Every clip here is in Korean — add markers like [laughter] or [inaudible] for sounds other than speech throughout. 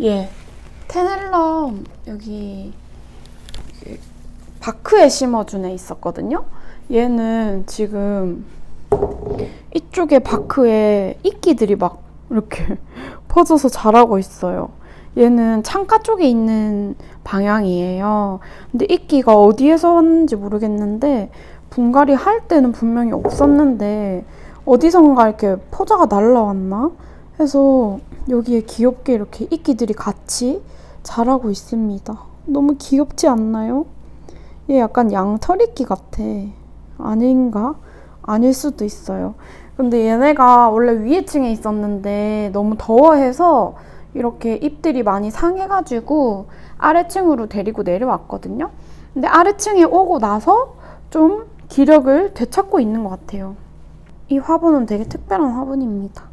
예. 테넬럼 여기 바크에 심어준 애 있었거든요. 얘는 지금 이쪽에 바크에 이끼들이 막 이렇게 [laughs] 퍼져서 자라고 있어요. 얘는 창가 쪽에 있는 방향이에요. 근데 이끼가 어디에서 왔는지 모르겠는데 분갈이 할 때는 분명히 없었는데 어디선가 이렇게 포자가 날라왔나 해서 여기에 귀엽게 이렇게 이끼들이 같이 자라고 있습니다. 너무 귀엽지 않나요? 얘 약간 양털이끼 같아. 아닌가? 아닐 수도 있어요. 근데 얘네가 원래 위에 층에 있었는데 너무 더워해서 이렇게 잎들이 많이 상해가지고 아래층으로 데리고 내려왔거든요. 근데 아래층에 오고 나서 좀 기력을 되찾고 있는 것 같아요. 이 화분은 되게 특별한 화분입니다.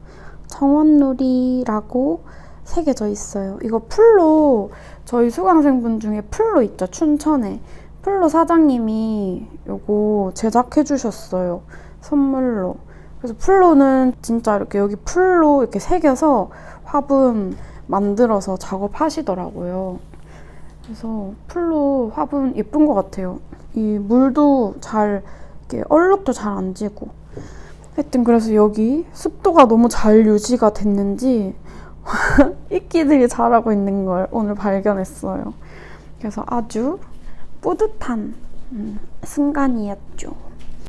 정원놀이라고 새겨져 있어요. 이거 풀로 저희 수강생분 중에 풀로 있죠. 춘천에. 풀로 사장님이 요거 제작해 주셨어요. 선물로. 그래서 풀로는 진짜 이렇게 여기 풀로 이렇게 새겨서 화분 만들어서 작업하시더라고요. 그래서 풀로 화분 예쁜 것 같아요. 이 물도 잘 이렇게 얼룩도 잘 안 지고. 하여튼 그래서 여기 습도가 너무 잘 유지가 됐는지 [laughs] 이끼들이 자라고 있는 걸 오늘 발견했어요. 그래서 아주 뿌듯한 음, 순간이었죠.